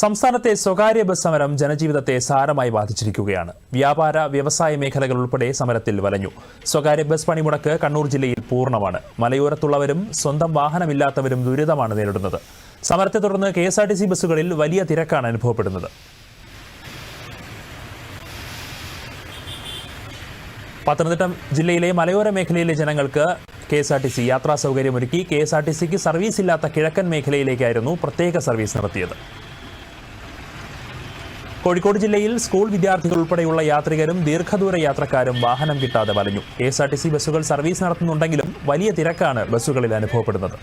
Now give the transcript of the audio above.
സംസ്ഥാനത്തെ സ്വകാര്യ ബസ് സമരം ജനജീവിതത്തെ സാരമായി ബാധിച്ചിരിക്കുകയാണ്. വ്യാപാര വ്യവസായ മേഖലകൾ ഉൾപ്പെടെ സമരത്തിൽ വലഞ്ഞു. സ്വകാര്യ ബസ് പണിമുടക്ക് കണ്ണൂർ ജില്ലയിൽ പൂർണമാണ്. മലയോരത്തുള്ളവരും സ്വന്തം വാഹനമില്ലാത്തവരും ദുരിതമാണ് നേരിടുന്നത്. സമരത്തെ തുടർന്ന് K S R T C ബസ്സുകളിൽ വലിയ തിരക്കാണ് അനുഭവപ്പെടുന്നത്. പത്തനംതിട്ട ജില്ലയിലെ മലയോര മേഖലയിലെ ജനങ്ങൾക്ക് K S R T C യാത്രാ സൗകര്യമൊരുക്കി കെ എസ് ആർ ടി സിക്ക് സർവീസ് ഇല്ലാത്ത കിഴക്കൻ മേഖലയിലേക്കായിരുന്നു പ്രത്യേക സർവീസ് നടത്തിയത്. കോഴിക്കോട് ജില്ലയിൽ സ്കൂൾ വിദ്യാർത്ഥികൾ ഉൾപ്പെടെയുള്ള യാത്രികരും ദീർഘദൂര യാത്രക്കാരും വാഹനം കിട്ടാതെ വലഞ്ഞു. K S R T C ബസ്സുകൾ സർവീസ് നടത്തുന്നുണ്ടെങ്കിലും വലിയ തിരക്കാണ് ബസ്സുകളിൽ അനുഭവപ്പെടുന്നത്.